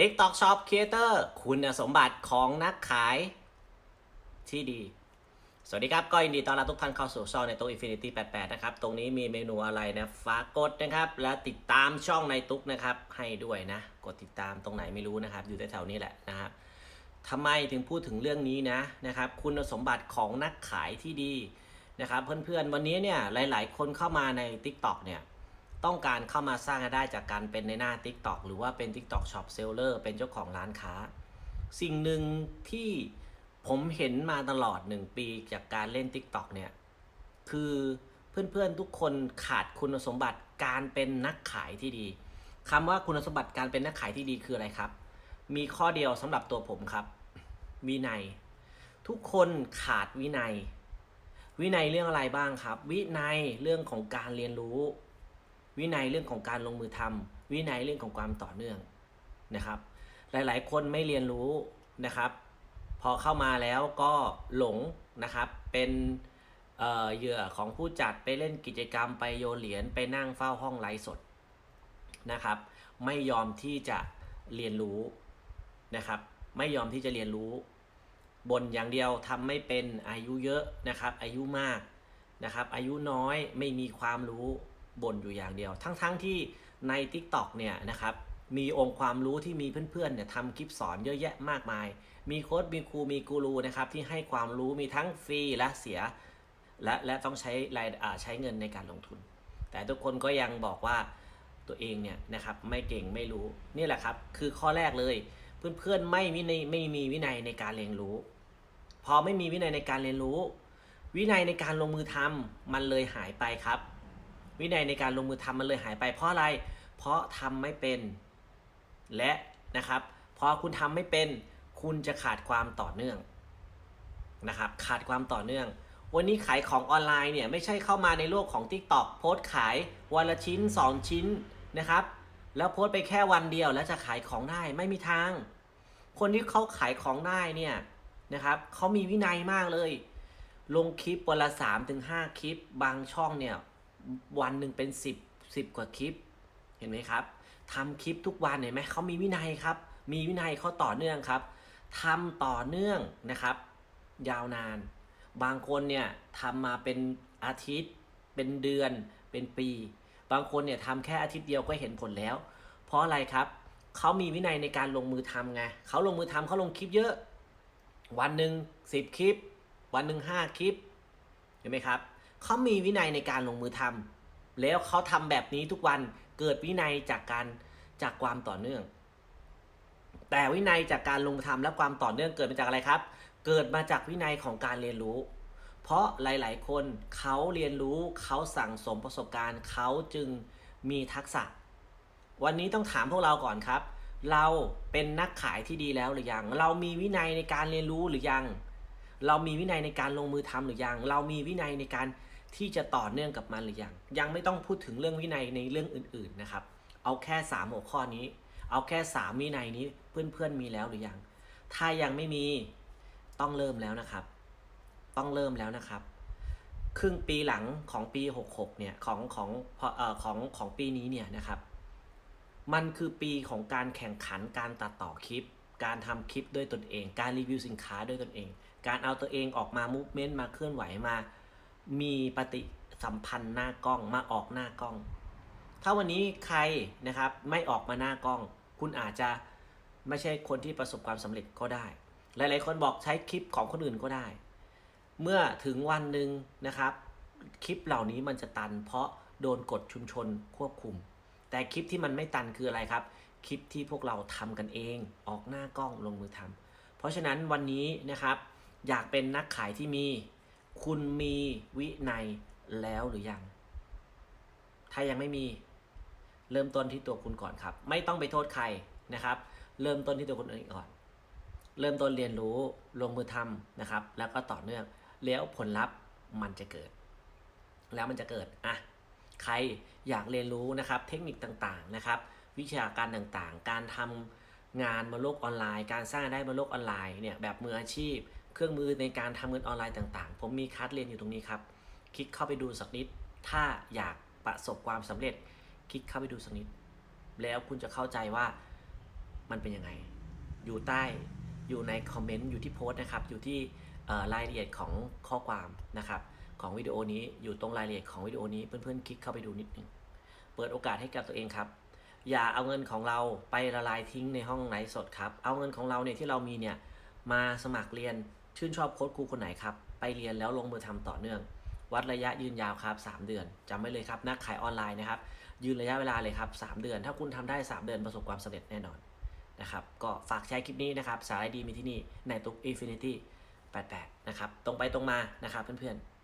TikTok Shop Creator คุณสมบัติของนักขายที่ดี สวัสดีครับ ก็ยินดีต้อนรับทุกท่านเข้าสู่ช่องในตู้ Infinity 88 นะครับ ตรงนี้มีเมนูอะไรนะฝากกดนะครับ และติดตามช่องในตุ๊กนะครับ ให้ด้วยนะ กดติดตามตรงไหนไม่รู้นะครับ อยู่แถวๆนี้แหละนะครับทำไมถึงพูดถึงเรื่องนี้นะนะครับ คุณสมบัติของนักขายที่ดีนะครับ เพื่อนๆวันนี้เนี่ยหลาย ๆ คนเข้ามาใน TikTok เนี่ย ต้องการเข้ามาสร้างรายได้จากการเป็นในหน้า TikTok หรือว่าเป็น TikTok Shop Seller เป็นเจ้าของร้านค้า สิ่งหนึ่งที่ผมเห็นมาตลอด 1 ปีจากการเล่น TikTok เนี่ย คือเพื่อนๆทุกคนขาดคุณสมบัติการเป็นนักขายที่ดีคำว่าคุณสมบัติการเป็นนักขายที่ดีคืออะไรครับ มีข้อเดียวสำหรับตัวผมครับ วินัย ทุกคนขาดวินัย วินัยเรื่องอะไรบ้างครับ วินัยเรื่องของการเรียนรู้ วินัยเรื่องของการลงมือทำวินัยเรื่องของความต่อเนื่องนะครับ หลายๆ คนไม่เรียนรู้นะครับ พอเข้ามาแล้วก็หลงนะครับเป็นเออเหยื่อของผู้จัดไปเล่นกิจกรรมไปโยนเหรียญไปนั่งเฝ้าห้องไลฟ์สดนะครับ ไม่ยอมที่จะเรียนรู้นะครับ ไม่ยอมที่จะเรียนรู้บนอย่างเดียวทำไม่เป็นอายุเยอะนะครับ อายุมากนะครับ อายุน้อยไม่มีความรู้ บ่นอยู่อย่างเดียว ทั้งๆทที่ใน TikTok เนี่ยนะครับมีองค์ความรู้ที่มีเพื่อนๆเนี่ยทำคลิปสอนเยอะแยะมากมาย มีโค้ดมีครูมีกูรูนะครับที่ให้ความรู้มีทั้งฟรีและเสีย และและต้องใช้รายอ่าใช้เงินในการลงทุน แต่ทุกคนก็ยังบอกว่าตัวเองเนี่ยนะครับไม่เก่งไม่รู้นี่แหละครับคือข้อแรกเลย เพื่อนๆไม่วินัยไม่มีวินัยในการเรียนรู้ พอไม่มีวินัยในการเรียนรู้ วินัยในการลงมือทำมันเลยหายไปครับ วินัยในการลงมือทำมันเลยหายไปเพราะอะไร เพราะทำไม่เป็น และนะครับ พอคุณทำไม่เป็น คุณจะขาดความต่อเนื่องนะครับ ขาดความต่อเนื่อง วันนี้ขายของออนไลน์เนี่ยไม่ใช่เข้ามาในโลกของ TikTok โพสต์ขายวันละชิ้น 2 ชิ้นนะครับ แล้วโพสต์ไปแค่วันเดียวแล้วจะขายของได้ไม่มีทาง คนที่เขาขายของได้เนี่ยนะครับเขามีวินัยมากเลย ลงคลิปวันละ3ถึง5คลิป บางช่องเนี่ย วันหนึ่งเป็น 10 10 กว่าคลิป เห็นไหมครับทำคลิปทุกวันเห็นไหมเขามีวินัยครับ มีวินัยเขาต่อเนื่องครับทำต่อเนื่องนะครับ ยาวนาน บางคนเนี่ยทำมาเป็นอาทิตย์ เป็นเดือน เป็นปี บางคนเนี่ยทำแค่อาทิตย์เดียวก็เห็นผลแล้ว เพราะอะไรครับเขามีวินัยในการลงมือทำไงเขาลงมือทำเขาลงคลิปเยอะ วันหนึ่งสิบคลิป วันหนึ่งห้าคลิป เห็นไหมครับ เขามีวินัยในการลงมือทำแล้วเขาทำแบบนี้ทุกวันเกิดวินัยจากการจากความต่อเนื่อง แต่วินัยจากการลงมือทำและความต่อเนื่องเกิดมาจากอะไรครับ เกิดมาจากวินัยของการเรียนรู้ เพราะหลาย ๆ คนเขาเรียนรู้เขาสั่งสมประสบการณ์เขาจึงมีทักษะ วันนี้ต้องถามพวกเราก่อนครับ เราเป็นนักขายที่ดีแล้วหรือยัง เรามีวินัยในการเรียนรู้หรือยัง เรามีวินัยในการลงมือทำหรือยัง เรามีวินัยในการที่จะต่อเนื่องกับมันหรือยัง ยังไม่ต้องพูดถึงเรื่องวินัยในเรื่องอื่นๆนะครับ เอาแค่ 3 หัวข้อนี้ เอาแค่ 3 วินัยนี้เพื่อนๆมีแล้วหรือยัง ถ้ายังไม่มีต้องเริ่มแล้วนะครับ ต้องเริ่มแล้วนะครับ ครึ่งปีหลังของปี 66 เนี่ยของของเอ่อของของปีนี้เนี่ยนะครับ มันคือปีของการแข่งขันการตัดต่อคลิป การทำคลิปด้วยตนเอง การรีวิวสินค้าด้วยตนเอง การเอาตัวเองออกมามูฟเมนต์มาเคลื่อนไหวมา มีปฏิสัมพันธ์หน้ากล้องมาออกหน้ากล้อง ถ้าวันนี้ใครนะครับไม่ออกมาหน้ากล้อง คุณอาจจะไม่ใช่คนที่ประสบความสำเร็จก็ได้ หลาย ๆ คนบอกใช้คลิปของคนอื่นก็ได้ เมื่อถึงวันหนึ่งนะครับ คลิปเหล่านี้มันจะตัน เพราะโดนกฎชุมชนควบคุม แต่คลิปที่มันไม่ตันคืออะไรครับ คลิปที่พวกเราทำกันเอง ออกหน้ากล้องลงมือทำเพราะฉะนั้นวันนี้นะครับอยากเป็นนักขายที่มี คุณมีวินัยแล้วหรือยัง ถ้ายังไม่มีเริ่มต้นที่ตัวคุณก่อนครับ ไม่ต้องไปโทษใครนะครับ เริ่มต้นที่ตัวคุณเองก่อน เริ่มต้นเรียนรู้ลงมือทำนะครับ แล้วก็ต่อเนื่องแล้วผลลัพธ์มันจะเกิด แล้วมันจะเกิดอะใครอยากเรียนรู้นะครับ เทคนิคต่างๆนะครับ วิชาการต่างๆ การทำงานบนโลกออนไลน์ การสร้างรายได้บนโลกออนไลน์เนี่ยแบบมืออาชีพ เครื่องมือในการทำเงินออนไลน์ต่างๆ ผมมีคัสเรียนอยู่ตรงนี้ครับ คลิกเข้าไปดูสักนิด ถ้าอยากประสบความสำเร็จ คลิกเข้าไปดูสักนิด แล้วคุณจะเข้าใจว่ามันเป็นยังไง อยู่ใต้ อยู่ในคอมเมนต์ อยู่ที่โพสต์นะครับ อยู่ที่รายละเอียดของข้อความนะครับ ของวิดีโอนี้ อยู่ตรงรายละเอียดของวิดีโอนี้ เพื่อนๆ คลิกเข้าไปดูนิดนึง เปิดโอกาสให้กับตัวเองครับ อย่าเอาเงินของเราไปละลายทิ้งในห้องไลฟ์สดครับ เอาเงินของเราเนี่ยที่เรามีเนี่ยมาสมัครเรียนชื่นชอบโค้ชครูคนไหนครับ ไปเรียนแล้วลงมือทำต่อเนื่อง วัดระยะยืนยาวครับ 3 เดือนจำไว้เลยครับนักขายออนไลน์นะครับ ยืนระยะเวลาเลยครับ 3 เดือน ถ้าคุณทำได้ 3 เดือนประสบความสำเร็จแน่นอนนะครับ ก็ฝากแชร์คลิปนี้นะครับ สาระดีมีที่นี่ในตุ๊ก Infinity 88 นะครับ ตรงไปตรงมานะครับเพื่อนๆ